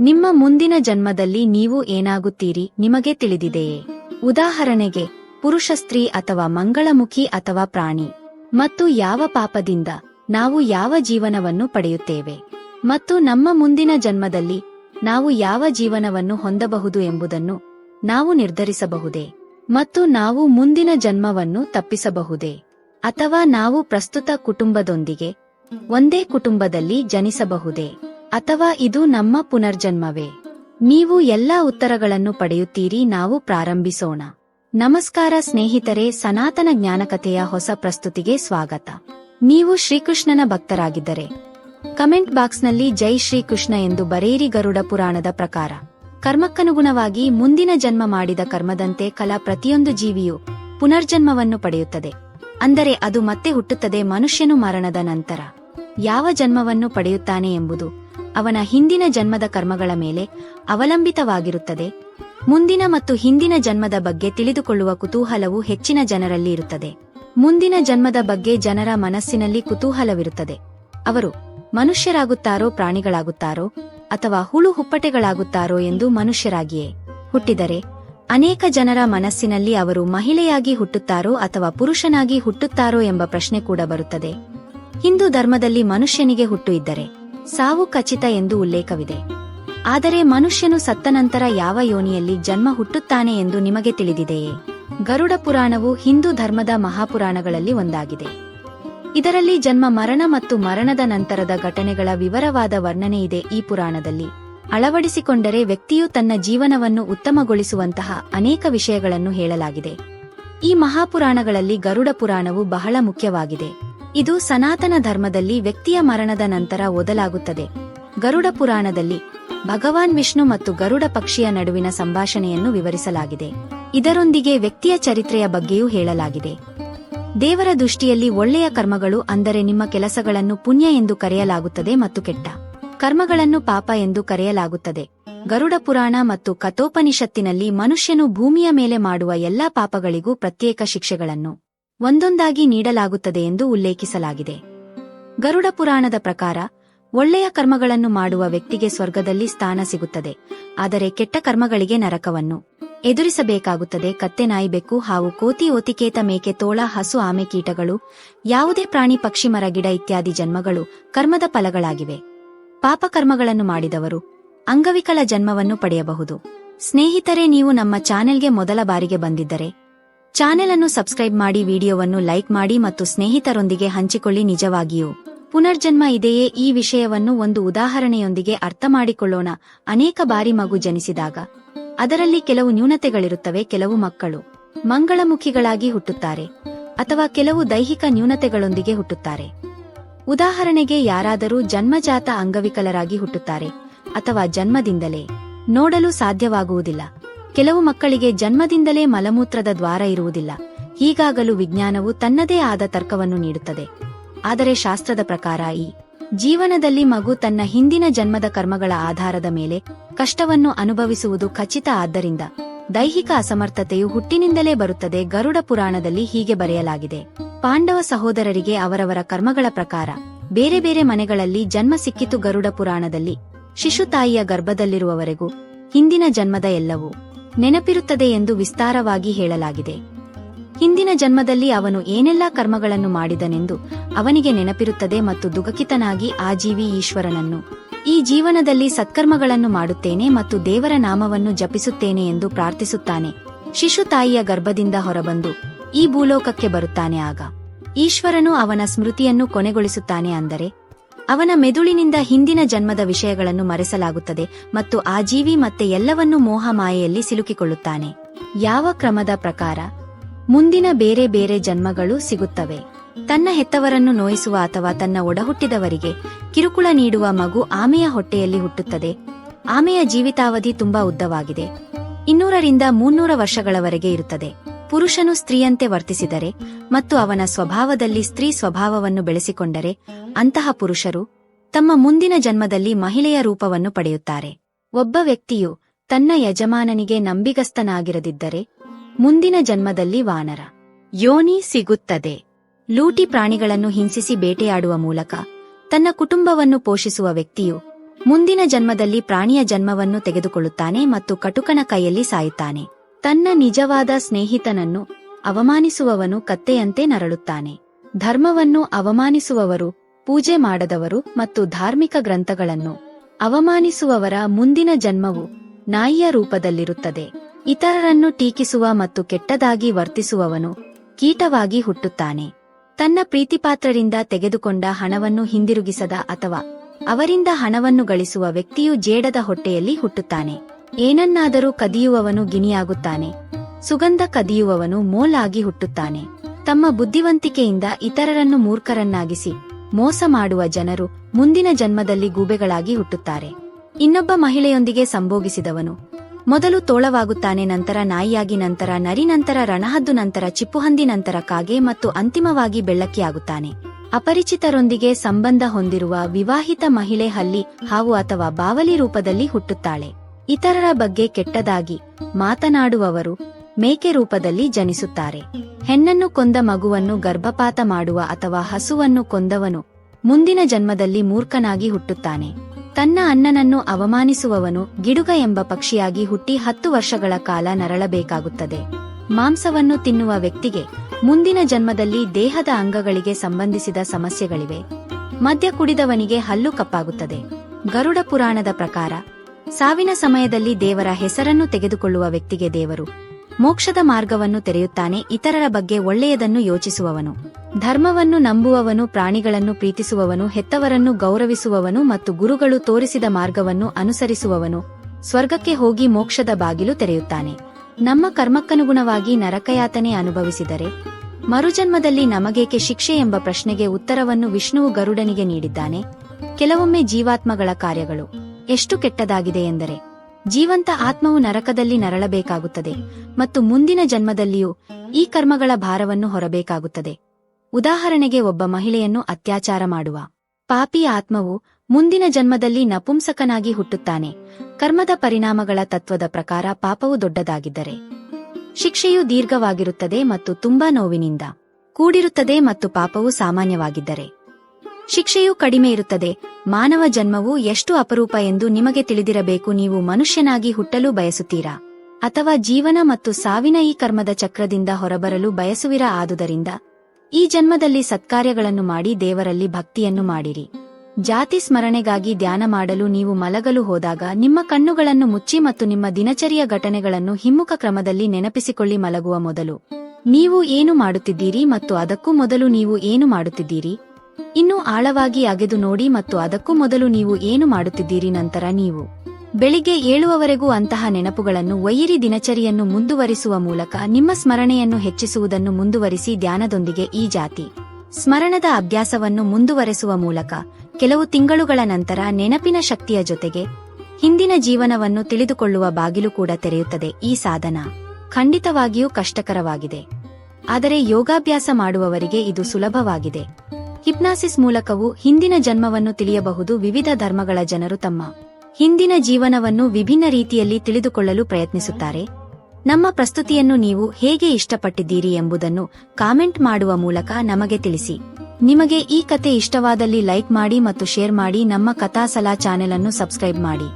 ನಿಮ್ಮ ಮುಂದಿನ ಜನ್ಮದಲ್ಲಿ ನೀವು ಏನಾಗುತ್ತೀರಿ ನಿಮಗೆ ತಿಳಿದಿದೆಯೇ? ಉದಾಹರಣೆಗೆ, ಪುರುಷ ಸ್ತ್ರೀ ಅಥವಾ ಮಂಗಳಮುಖಿ ಅಥವಾ ಪ್ರಾಣಿ. ಮತ್ತು ಯಾವ ಪಾಪದಿಂದ ನಾವು ಯಾವ ಜೀವನವನ್ನು ಪಡೆಯುತ್ತೇವೆ? ಮತ್ತು ನಮ್ಮ ಮುಂದಿನ ಜನ್ಮದಲ್ಲಿ ನಾವು ಯಾವ ಜೀವನವನ್ನು ಹೊಂದಬಹುದು ಎಂಬುದನ್ನು ನಾವು ನಿರ್ಧರಿಸಬಹುದೇ? ಮತ್ತು ನಾವು ಮುಂದಿನ ಜನ್ಮವನ್ನು ತಪ್ಪಿಸಬಹುದೇ? ಅಥವಾ ನಾವು ಪ್ರಸ್ತುತ ಕುಟುಂಬದೊಂದಿಗೆ ಒಂದೇ ಕುಟುಂಬದಲ್ಲಿ ಜನಿಸಬಹುದೇ? ಅಥವಾ ಇದು ನಮ್ಮ ಪುನರ್ಜನ್ಮವೇ? ನೀವು ಎಲ್ಲಾ ಉತ್ತರಗಳನ್ನು ಪಡೆಯುತ್ತೀರಿ, ನಾವು ಪ್ರಾರಂಭಿಸೋಣ. ನಮಸ್ಕಾರ ಸ್ನೇಹಿತರೆ, ಸನಾತನ ಜ್ಞಾನಕಥೆಯ ಹೊಸ ಪ್ರಸ್ತುತಿಗೆ ಸ್ವಾಗತ. ನೀವು ಶ್ರೀಕೃಷ್ಣನ ಭಕ್ತರಾಗಿದ್ದರೆ. ಕಮೆಂಟ್ ಬಾಕ್ಸ್ನಲ್ಲಿ ಜೈ ಶ್ರೀಕೃಷ್ಣ ಎಂದು ಬರೇರಿ ಗರುಡ ಪುರಾಣದ ಪ್ರಕಾರ. ಕರ್ಮಕ್ಕನುಗುಣವಾಗಿ ಮುಂದಿನ ಜನ್ಮ ಮಾಡಿದ ಕರ್ಮದಂತೆ ಕಲಾ ಪ್ರತಿಯೊಂದು ಜೀವಿಯು ಪುನರ್ಜನ್ಮವನ್ನು ಪಡೆಯುತ್ತದೆ. ಅಂದರೆ ಅದು ಮತ್ತೆ ಹುಟ್ಟುತ್ತದೆ ಮನುಷ್ಯನು ಮರಣದ ನಂತರ. ಯಾವ ಜನ್ಮವನ್ನು ಪಡೆಯುತ್ತಾನೆ ಎಂಬುದು ಅವನ ಹಿಂದಿನ ಜನ್ಮದ ಕರ್ಮಗಳ ಮೇಲೆ ಅವಲಂಬಿತವಾಗಿರುತ್ತದೆ. ಮುಂದಿನ ಮತ್ತು ಹಿಂದಿನ ಜನ್ಮದ ಬಗ್ಗೆ ತಿಳಿದುಕೊಳ್ಳುವ ಕುತೂಹಲವು ಹೆಚ್ಚಿನ ಜನರಲ್ಲಿ ಇರುತ್ತದೆ. ಮುಂದಿನ ಜನ್ಮದ ಬಗ್ಗೆ ಜನರ ಮನಸ್ಸಿನಲ್ಲಿ ಕುತೂಹಲವಿರುತ್ತದೆ. ಅವರು ಮನುಷ್ಯರಾಗುತ್ತಾರೋ ಪ್ರಾಣಿಗಳಾಗುತ್ತಾರೋ ಅಥವಾ ಹುಳು ಹುಪ್ಪಟೆಗಳಾಗುತ್ತಾರೋ ಎಂದು ಮನುಷ್ಯರಾಗಿಯೇ. ಹುಟ್ಟಿದರೆ ಅನೇಕ ಜನರ ಮನಸ್ಸಿನಲ್ಲಿ ಅವರು ಮಹಿಳೆಯಾಗಿ ಹುಟ್ಟುತ್ತಾರೋ ಅಥವಾ ಪುರುಷನಾಗಿ ಹುಟ್ಟುತ್ತಾರೋ ಎಂಬ ಪ್ರಶ್ನೆ ಕೂಡ ಬರುತ್ತದೆ. ಹಿಂದೂ ಧರ್ಮದಲ್ಲಿ ಮನುಷ್ಯನಿಗೆ ಹುಟ್ಟು ಇದ್ದರೆ ಸಾವು ಖಚಿತ ಎಂದು ಉಲ್ಲೇಖವಿದೆ. ಆದರೆ ಮನುಷ್ಯನು ಸತ್ತ ನಂತರ ಯಾವ ಯೋನಿಯಲ್ಲಿ ಜನ್ಮ ಹುಟ್ಟುತ್ತಾನೆ ಎಂದು ನಿಮಗೆ ತಿಳಿದಿದೆಯೇ? ಗರುಡ ಪುರಾಣವು ಹಿಂದೂ ಧರ್ಮದ ಮಹಾಪುರಾಣಗಳಲ್ಲಿ ಒಂದಾಗಿದೆ. ಇದರಲ್ಲಿ ಜನ್ಮ ಮರಣ ಮತ್ತು ಮರಣದ ನಂತರದ ಘಟನೆಗಳ ವಿವರವಾದ ವರ್ಣನೆ ಇದೆ ಈ ಪುರಾಣದಲ್ಲಿ. ಅಳವಡಿಸಿಕೊಂಡರೆ ವ್ಯಕ್ತಿಯು ತನ್ನ ಜೀವನವನ್ನು ಉತ್ತಮಗೊಳಿಸುವಂತಹ ಅನೇಕ ವಿಷಯಗಳನ್ನು ಹೇಳಲಾಗಿದೆ. ಈ ಮಹಾಪುರಾಣಗಳಲ್ಲಿ ಗರುಡ ಪುರಾಣವು ಬಹಳ ಮುಖ್ಯವಾಗಿದೆ. ಇದು ಸನಾತನ ಧರ್ಮದಲ್ಲಿ ವ್ಯಕ್ತಿಯ ಮರಣದ ನಂತರ ಓದಲಾಗುತ್ತದೆ. ಗರುಡ ಪುರಾಣದಲ್ಲಿ ಭಗವಾನ್ ವಿಷ್ಣು ಮತ್ತು ಗರುಡ ಪಕ್ಷಿಯ ನಡುವಿನ ಸಂಭಾಷಣೆಯನ್ನು ವಿವರಿಸಲಾಗಿದೆ. ಇದರೊಂದಿಗೆ ವ್ಯಕ್ತಿಯ ಚರಿತ್ರೆಯ ಬಗ್ಗೆಯೂ ಹೇಳಲಾಗಿದೆ. ದೇವರ ದೃಷ್ಟಿಯಲ್ಲಿ ಒಳ್ಳೆಯ ಕರ್ಮಗಳು ಅಂದರೆ ನಿಮ್ಮ ಕೆಲಸಗಳನ್ನು ಪುಣ್ಯ ಎಂದು ಕರೆಯಲಾಗುತ್ತದೆ ಮತ್ತು ಕೆಟ್ಟ ಕರ್ಮಗಳನ್ನು ಪಾಪ ಎಂದು ಕರೆಯಲಾಗುತ್ತದೆ. ಗರುಡ ಪುರಾಣ ಮತ್ತು ಕಥೋಪನಿಷತ್ತಿನಲ್ಲಿ ಮನುಷ್ಯನು ಭೂಮಿಯ ಮೇಲೆ ಮಾಡುವ ಎಲ್ಲಾ ಪಾಪಗಳಿಗೂ ಪ್ರತ್ಯೇಕ ಶಿಕ್ಷೆಗಳನ್ನು ಒಂದೊಂದಾಗಿ ನೀಡಲಾಗುತ್ತದೆ ಎಂದು ಉಲ್ಲೇಖಿಸಲಾಗಿದೆ. ಗರುಡ ಪುರಾಣದ ಪ್ರಕಾರ, ಒಳ್ಳೆಯ ಕರ್ಮಗಳನ್ನು ಮಾಡುವ ವ್ಯಕ್ತಿಗೆ ಸ್ವರ್ಗದಲ್ಲಿ ಸ್ಥಾನ ಸಿಗುತ್ತದೆ, ಆದರೆ ಕೆಟ್ಟ ಕರ್ಮಗಳಿಗೆ ನರಕವನ್ನು ಎದುರಿಸಬೇಕಾಗುತ್ತದೆ. ಕತ್ತೆ ನಾಯಿ ಬೆಕ್ಕು ಹಾವು ಕೋತಿ ಓತಿಕೇತ ಮೇಕೆ ತೋಳ ಹಸು ಆಮೆ ಕೀಟಗಳು, ಯಾವುದೇ ಪ್ರಾಣಿ ಪಕ್ಷಿ ಮರ ಗಿಡ ಇತ್ಯಾದಿ ಜನ್ಮಗಳು ಕರ್ಮದ ಫಲಗಳಾಗಿವೆ. ಪಾಪಕರ್ಮಗಳನ್ನು ಮಾಡಿದವರು ಅಂಗವಿಕಲ ಜನ್ಮವನ್ನು ಪಡೆಯಬಹುದು. ಸ್ನೇಹಿತರೆ, ನೀವು ನಮ್ಮ ಚಾನೆಲ್ಗೆ ಮೊದಲ ಬಾರಿಗೆ ಬಂದಿದ್ದರೆ ಚಾನೆಲ್ ಅನ್ನು ಸಬ್ಸ್ಕ್ರೈಬ್ ಮಾಡಿ ವಿಡಿಯೋವನ್ನು ಲೈಕ್ ಮಾಡಿ ಮತ್ತು ಸ್ನೇಹಿತರೊಂದಿಗೆ ಹಂಚಿಕೊಳ್ಳಿ ನಿಜವಾಗಿಯೂ. ಪುನರ್ಜನ್ಮ ಇದೆಯೇ? ಈ ವಿಷಯವನ್ನು ಒಂದು ಉದಾಹರಣೆಯೊಂದಿಗೆ ಅರ್ಥ ಮಾಡಿಕೊಳ್ಳೋಣ. ಅನೇಕ ಬಾರಿ ಮಗು ಜನಿಸಿದಾಗ. ಅದರಲ್ಲಿ ಕೆಲವು ನ್ಯೂನತೆಗಳಿರುತ್ತವೆ, ಕೆಲವು ಮಕ್ಕಳು. ಮಂಗಳಮುಖಿಗಳಾಗಿ ಹುಟ್ಟುತ್ತಾರೆ. ಅಥವಾ ಕೆಲವು ದೈಹಿಕ ನ್ಯೂನತೆಗಳೊಂದಿಗೆ ಹುಟ್ಟುತ್ತಾರೆ. ಉದಾಹರಣೆಗೆ ಯಾರಾದರೂ ಜನ್ಮಜಾತ ಅಂಗವಿಕಲರಾಗಿ ಹುಟ್ಟುತ್ತಾರೆ. ಅಥವಾ ಜನ್ಮದಿಂದಲೇ. ನೋಡಲು ಸಾಧ್ಯವಾಗುವುದಿಲ್ಲ. ಕೆಲವು ಮಕ್ಕಳಿಗೆ ಜನ್ಮದಿಂದಲೇ ಮಲಮೂತ್ರದ ದ್ವಾರ ಇರುವುದಿಲ್ಲ. ಹೀಗಾಗಲೂ ವಿಜ್ಞಾನವು ತನ್ನದೇ ಆದ ತರ್ಕವನ್ನು ನೀಡುತ್ತದೆ. ಆದರೆ ಶಾಸ್ತ್ರದ ಪ್ರಕಾರ ಈ ಜೀವನದಲ್ಲಿ ಮಗು ತನ್ನ ಹಿಂದಿನ ಜನ್ಮದ ಕರ್ಮಗಳ ಆಧಾರದ ಮೇಲೆ ಕಷ್ಟವನ್ನು ಅನುಭವಿಸುವುದು ಖಚಿತ ಆದ್ದರಿಂದ ದೈಹಿಕ ಅಸಮರ್ಥತೆಯು ಹುಟ್ಟಿನಿಂದಲೇ ಬರುತ್ತದೆ ಗರುಡ ಪುರಾಣದಲ್ಲಿ ಹೀಗೆ ಬರೆಯಲಾಗಿದೆ. ಪಾಂಡವ ಸಹೋದರರಿಗೆ ಅವರವರ ಕರ್ಮಗಳ ಪ್ರಕಾರ ಬೇರೆ ಬೇರೆ ಮನೆಗಳಲ್ಲಿ ಜನ್ಮ ಸಿಕ್ಕಿತು ಗರುಡ ಪುರಾಣದಲ್ಲಿ. ಶಿಶು ತಾಯಿಯ ಗರ್ಭದಲ್ಲಿರುವವರೆಗೂ ಹಿಂದಿನ ಜನ್ಮದ ಎಲ್ಲವೂ ನೆನಪಿರುತ್ತದೆ ಎಂದು ವಿಸ್ತಾರವಾಗಿ ಹೇಳಲಾಗಿದೆ. ಹಿಂದಿನ ಜನ್ಮದಲ್ಲಿ ಅವನು ಏನೆಲ್ಲಾ ಕರ್ಮಗಳನ್ನು ಮಾಡಿದನೆಂದು ಅವನಿಗೆ ನೆನಪಿರುತ್ತದೆ ಮತ್ತು ದುಗಕಿತನಾಗಿ ಆ ಜೀವಿ ಈಶ್ವರನನ್ನು, ಈ ಜೀವನದಲ್ಲಿ ಸತ್ಕರ್ಮಗಳನ್ನು ಮಾಡುತ್ತೇನೆ ಮತ್ತು ದೇವರ ನಾಮವನ್ನು ಜಪಿಸುತ್ತೇನೆ ಎಂದು ಪ್ರಾರ್ಥಿಸುತ್ತಾನೆ. ಶಿಶು ತಾಯಿಯ ಗರ್ಭದಿಂದ ಹೊರಬಂದು ಈ ಭೂಲೋಕಕ್ಕೆ ಬರುತ್ತಾನೆ ಆಗ. ಈಶ್ವರನು ಅವನ ಸ್ಮೃತಿಯನ್ನು ಕೊನೆಗೊಳಿಸುತ್ತಾನೆ ಅಂದರೆ ಅವನ ಮೆದುಳಿನಿಂದ ಹಿಂದಿನ ಜನ್ಮದ ವಿಷಯಗಳನ್ನು ಮರೆಸಲಾಗುತ್ತದೆ ಮತ್ತು ಆ ಜೀವಿ ಮತ್ತೆ ಎಲ್ಲವನ್ನೂ ಮೋಹ ಮಾಯೆಯಲ್ಲಿ ಸಿಲುಕಿಕೊಳ್ಳುತ್ತಾನೆ. ಯಾವ ಕ್ರಮದ ಪ್ರಕಾರ? ಮುಂದಿನ ಬೇರೆ ಬೇರೆ ಜನ್ಮಗಳು ಸಿಗುತ್ತವೆ. ತನ್ನ ಹೆತ್ತವರನ್ನು ನೋಯಿಸುವ ಅಥವಾ ತನ್ನ ಒಡಹುಟ್ಟಿದವರಿಗೆ ಕಿರುಕುಳ ನೀಡುವ ಮಗು ಆಮೆಯ ಹೊಟ್ಟೆಯಲ್ಲಿ ಹುಟ್ಟುತ್ತದೆ. ಆಮೆಯ ಜೀವಿತಾವಧಿ ತುಂಬಾ ಉದ್ದವಾಗಿದೆ. ಇನ್ನೂರರಿಂದ ಮುನ್ನೂರ ವರ್ಷಗಳವರೆಗೆ ಇರುತ್ತದೆ. ಪುರುಷನು ಸ್ತ್ರೀಯಂತೆ ವರ್ತಿಸಿದರೆ ಮತ್ತು ಅವನ ಸ್ವಭಾವದಲ್ಲಿ ಸ್ತ್ರೀ ಸ್ವಭಾವವನ್ನು ಬೆಳೆಸಿಕೊಂಡರೆ ಅಂತಹ ಪುರುಷರು ತಮ್ಮ ಮುಂದಿನ ಜನ್ಮದಲ್ಲಿ ಮಹಿಳೆಯ ರೂಪವನ್ನು ಪಡೆಯುತ್ತಾರೆ. ಒಬ್ಬ ವ್ಯಕ್ತಿಯು ತನ್ನ ಯಜಮಾನನಿಗೆ ನಂಬಿಗಸ್ತನಾಗಿರದಿದ್ದರೆ ಮುಂದಿನ ಜನ್ಮದಲ್ಲಿ ವಾನರ. ಯೋನಿ ಸಿಗುತ್ತದೆ. ಲೂಟಿ ಪ್ರಾಣಿಗಳನ್ನು ಹಿಂಸಿಸಿ ಬೇಟೆಯಾಡುವ ಮೂಲಕ ತನ್ನ ಕುಟುಂಬವನ್ನು ಪೋಷಿಸುವ ವ್ಯಕ್ತಿಯು ಮುಂದಿನ ಜನ್ಮದಲ್ಲಿ ಪ್ರಾಣಿಯ ಜನ್ಮವನ್ನು ತೆಗೆದುಕೊಳ್ಳುತ್ತಾನೆ ಮತ್ತು ಕಟುಕನ ಕೈಯಲ್ಲಿ ಸಾಯುತ್ತಾನೆ. ತನ್ನ ನಿಜವಾದ ಸ್ನೇಹಿತನನ್ನು ಅವಮಾನಿಸುವವನು ಕತ್ತೆಯಂತೆ ನರಳುತ್ತಾನೆ. ಧರ್ಮವನ್ನು ಅವಮಾನಿಸುವವರು, ಪೂಜೆ ಮಾಡದವರು ಮತ್ತು ಧಾರ್ಮಿಕ ಗ್ರಂಥಗಳನ್ನು ಅವಮಾನಿಸುವವರ ಮುಂದಿನ ಜನ್ಮವು ನಾಯಿಯ ರೂಪದಲ್ಲಿರುತ್ತದೆ. ಇತರರನ್ನು ಟೀಕಿಸುವ ಮತ್ತು ಕೆಟ್ಟದಾಗಿ ವರ್ತಿಸುವವನು ಕೀಟವಾಗಿ ಹುಟ್ಟುತ್ತಾನೆ. ತನ್ನ ಪ್ರೀತಿಪಾತ್ರರಿಂದ ತೆಗೆದುಕೊಂಡ ಹಣವನ್ನು ಹಿಂದಿರುಗಿಸದ ಅಥವಾ ಅವರಿಂದ ಹಣವನ್ನು ಗಳಿಸುವ ವ್ಯಕ್ತಿಯು ಜೇಡದ ಹೊಟ್ಟೆಯಲ್ಲಿ ಹುಟ್ಟುತ್ತಾನೆ. ಏನನ್ನಾದರೂ ಕದಿಯುವವನು ಗಿಣಿಯಾಗುತ್ತಾನೆ. ಸುಗಂಧ ಕದಿಯುವವನು ಮೋಲಾಗಿ ಹುಟ್ಟುತ್ತಾನೆ. ತಮ್ಮ ಬುದ್ಧಿವಂತಿಕೆಯಿಂದ ಇತರರನ್ನು ಮೂರ್ಖರನ್ನಾಗಿಸಿ, ಮೋಸ ಮಾಡುವ ಜನರು ಮುಂದಿನ ಜನ್ಮದಲ್ಲಿ ಗೂಬೆಗಳಾಗಿ ಹುಟ್ಟುತ್ತಾರೆ. ಇನ್ನೊಬ್ಬ ಮಹಿಳೆಯೊಂದಿಗೆ ಸಂಭೋಗಿಸಿದವನು, ಮೊದಲು ತೋಳವಾಗುತ್ತಾನೆ ನಂತರ ನಾಯಿಯಾಗಿ ನಂತರ ನರಿ ನಂತರ ರಣಹದ್ದು ನಂತರ ಚಿಪ್ಪುಹಂದಿ ನಂತರ ಕಾಗೆ ಮತ್ತು ಅಂತಿಮವಾಗಿ ಬೆಳ್ಳಕ್ಕಿಯಾಗುತ್ತಾನೆ. ಅಪರಿಚಿತರೊಂದಿಗೆ ಸಂಬಂಧ ಹೊಂದಿರುವ ವಿವಾಹಿತ ಮಹಿಳೆ ಹಲ್ಲಿ ಹಾವು ಅಥವಾ ಬಾವಲಿ ರೂಪದಲ್ಲಿ ಹುಟ್ಟುತ್ತಾಳೆ. ಇತರರ ಬಗ್ಗೆ ಕೆಟ್ಟದಾಗಿ ಮಾತನಾಡುವವರು ಮೇಕೆ ರೂಪದಲ್ಲಿ ಜನಿಸುತ್ತಾರೆ. ಹೆಣ್ಣನ್ನು ಕೊಂದ ಮಗುವನ್ನು ಗರ್ಭಪಾತ ಮಾಡುವ ಅಥವಾ ಹಸುವನ್ನು ಕೊಂದವನು ಮುಂದಿನ ಜನ್ಮದಲ್ಲಿ ಮೂರ್ಖನಾಗಿ ಹುಟ್ಟುತ್ತಾನೆ. ತನ್ನ ಅಣ್ಣನನ್ನು ಅವಮಾನಿಸುವವನು ಗಿಡುಗ ಎಂಬ ಪಕ್ಷಿಯಾಗಿ ಹುಟ್ಟಿ ಹತ್ತು ವರ್ಷಗಳ ಕಾಲ ನರಳಬೇಕಾಗುತ್ತದೆ. ಮಾಂಸವನ್ನು ತಿನ್ನುವ ವ್ಯಕ್ತಿಗೆ ಮುಂದಿನ ಜನ್ಮದಲ್ಲಿ ದೇಹದ ಅಂಗಗಳಿಗೆ ಸಂಬಂಧಿಸಿದ ಸಮಸ್ಯೆಗಳಿವೆ. ಮದ್ಯ ಕುಡಿದವನಿಗೆ ಹಲ್ಲು ಕಪ್ಪಾಗುತ್ತದೆ. ಗರುಡ ಪುರಾಣದ ಪ್ರಕಾರ ಸಾವಿನ ಸಮಯದಲ್ಲಿ ದೇವರ ಹೆಸರನ್ನು ತೆಗೆದುಕೊಳ್ಳುವ ವ್ಯಕ್ತಿಗೆ ದೇವರು. ಮೋಕ್ಷದ ಮಾರ್ಗವನ್ನು ತೆರೆಯುತ್ತಾನೆ, ಇತರರ ಬಗ್ಗೆ ಒಳ್ಳೆಯದನ್ನು ಯೋಚಿಸುವವನು. ಧರ್ಮವನ್ನು ನಂಬುವವನು, ಪ್ರಾಣಿಗಳನ್ನು ಪ್ರೀತಿಸುವವನು, ಹೆತ್ತವರನ್ನು ಗೌರವಿಸುವವನು ಮತ್ತು ಗುರುಗಳು ತೋರಿಸಿದ ಮಾರ್ಗವನ್ನು ಅನುಸರಿಸುವವನು, ಸ್ವರ್ಗಕ್ಕೆ ಹೋಗಿ ಮೋಕ್ಷದ ಬಾಗಿಲು ತೆರೆಯುತ್ತಾನೆ. ನಮ್ಮ ಕರ್ಮಕ್ಕನುಗುಣವಾಗಿ ನರಕಯಾತನೆ ಅನುಭವಿಸಿದರೆ, ಮರುಜನ್ಮದಲ್ಲಿ ನಮಗೇಕೆ ಶಿಕ್ಷೆ ಎಂಬ ಪ್ರಶ್ನೆಗೆ ಉತ್ತರವನ್ನು ವಿಷ್ಣುವು ಗರುಡನಿಗೆ ನೀಡಿದ್ದಾನೆ. ಕೆಲವೊಮ್ಮೆ ಜೀವಾತ್ಮಗಳ ಕಾರ್ಯಗಳು. ಎಷ್ಟು ಕೆಟ್ಟದಾಗಿದೆ ಎಂದರೆ, ಜೀವಂತ ಆತ್ಮವು ನರಕದಲ್ಲಿ ನರಳಬೇಕಾಗುತ್ತದೆ ಮತ್ತು ಮುಂದಿನ ಜನ್ಮದಲ್ಲಿಯೂ ಈ ಕರ್ಮಗಳ ಭಾರವನ್ನು ಹೊರಬೇಕಾಗುತ್ತದೆ. ಉದಾಹರಣೆಗೆ ಒಬ್ಬ ಮಹಿಳೆಯನ್ನು ಅತ್ಯಾಚಾರ ಮಾಡುವ. ಪಾಪಿ ಆತ್ಮವು ಮುಂದಿನ ಜನ್ಮದಲ್ಲಿ ನಪುಂಸಕನಾಗಿ ಹುಟ್ಟುತ್ತಾನೆ. ಕರ್ಮದ ಪರಿಣಾಮಗಳ ತತ್ವದ ಪ್ರಕಾರ ಪಾಪವು ದೊಡ್ಡದಾಗಿದ್ದರೆ, ಶಿಕ್ಷೆಯು ದೀರ್ಘವಾಗಿರುತ್ತದೆ ಮತ್ತು ತುಂಬಾ ನೋವಿನಿಂದ ಕೂಡಿರುತ್ತದೆ ಮತ್ತು ಪಾಪವು ಸಾಮಾನ್ಯವಾಗಿದ್ದರೆ. ಶಿಕ್ಷೆಯು ಕಡಿಮೆ ಇರುತ್ತದೆ. ಮಾನವ ಜನ್ಮವು ಎಷ್ಟು ಅಪರೂಪ ಎಂದು ನಿಮಗೆ ತಿಳಿದಿರಬೇಕು. ನೀವು ಮನುಷ್ಯನಾಗಿ ಹುಟ್ಟಲು ಬಯಸುತ್ತೀರಾ? ಅಥವಾ ಜೀವನ ಮತ್ತು ಸಾವಿನ ಈ ಕರ್ಮದ ಚಕ್ರದಿಂದ ಹೊರಬರಲು ಬಯಸುವಿರಾ? ಆದುದರಿಂದ ಈ ಜನ್ಮದಲ್ಲಿ ಸತ್ಕಾರ್ಯಗಳನ್ನು ಮಾಡಿ ದೇವರಲ್ಲಿ ಭಕ್ತಿಯನ್ನು ಮಾಡಿರಿ. ಜಾತಿ ಸ್ಮರಣೆಗಾಗಿ ಧ್ಯಾನ ಮಾಡಲು ನೀವು ಮಲಗಲು ಹೋದಾಗ ನಿಮ್ಮ ಕಣ್ಣುಗಳನ್ನು ಮುಚ್ಚಿ ಮತ್ತು ನಿಮ್ಮ ದಿನಚರಿಯ ಘಟನೆಗಳನ್ನು ಹಿಮ್ಮುಖ ಕ್ರಮದಲ್ಲಿ ನೆನಪಿಸಿಕೊಳ್ಳಿ ಮಲಗುವ ಮೊದಲು. ನೀವು ಏನು ಮಾಡುತ್ತಿದ್ದೀರಿ ಮತ್ತು ಅದಕ್ಕೂ ಮೊದಲು ನೀವು ಏನು ಮಾಡುತ್ತಿದ್ದೀರಿ? ಇನ್ನೂ ಆಳವಾಗಿ ಅಗೆದು ನೋಡಿ ಮತ್ತು ಅದಕ್ಕೂ ಮೊದಲು ನೀವು ಏನು ಮಾಡುತ್ತಿದ್ದೀರಿ ನಂತರ ನೀವು ಬೆಳಿಗ್ಗೆ ಏಳುವವರೆಗೂ ಅಂತಹ ನೆನಪುಗಳನ್ನು ಒಯ್ಯಿರಿ ದಿನಚರಿಯನ್ನು ಮುಂದುವರಿಸುವ ಮೂಲಕ ನಿಮ್ಮ ಸ್ಮರಣೆಯನ್ನು ಹೆಚ್ಚಿಸುವುದನ್ನು ಮುಂದುವರಿಸಿ ಧ್ಯಾನದೊಂದಿಗೆ ಈ ಜಾತಿ ಸ್ಮರಣದ ಅಭ್ಯಾಸವನ್ನು ಮುಂದುವರೆಸುವ ಮೂಲಕ ಕೆಲವು ತಿಂಗಳುಗಳ ನಂತರ ನೆನಪಿನ ಶಕ್ತಿಯ ಜೊತೆಗೆ ಹಿಂದಿನ ಜೀವನವನ್ನು ತಿಳಿದುಕೊಳ್ಳುವ ಬಾಗಿಲು ಕೂಡ ತೆರೆಯುತ್ತದೆ. ಈ ಸಾಧನ ಖಂಡಿತವಾಗಿಯೂ ಕಷ್ಟಕರವಾಗಿದೆ. ಆದರೆ ಯೋಗಾಭ್ಯಾಸ ಮಾಡುವವರಿಗೆ ಇದು ಸುಲಭವಾಗಿದೆ. ಹಿಪ್ನಾಸಿಸ್ ಮೂಲಕವೂ ಹಿಂದಿನ ಜನ್ಮವನ್ನು ತಿಳಿಯಬಹುದು ವಿವಿಧ ಧರ್ಮಗಳ ಜನರು ತಮ್ಮ ಹಿಂದಿನ ಜೀವನವನ್ನು ವಿಭಿನ್ನ ರೀತಿಯಲ್ಲಿ ತಿಳಿದುಕೊಳ್ಳಲು ಪ್ರಯತ್ನಿಸುತ್ತಾರೆ. ನಮ್ಮ ಪ್ರಸ್ತುತಿಯನ್ನು ನೀವು ಹೇಗೆ ಇಷ್ಟಪಟ್ಟಿದ್ದೀರಿ ಎಂಬುದನ್ನು ಕಾಮೆಂಟ್ ಮಾಡುವ ಮೂಲಕ ನಮಗೆ ತಿಳಿಸಿ. ನಿಮಗೆ ಈ ಕತೆ ಇಷ್ಟವಾದಲ್ಲಿ ಲೈಕ್ ಮಾಡಿ ಮತ್ತು ಶೇರ್ ಮಾಡಿ ನಮ್ಮ ಕಥಾಸಲಾ ಚಾನೆಲ್ ಅನ್ನು ಸಬ್ಸ್ಕ್ರೈಬ್ ಮಾಡಿ.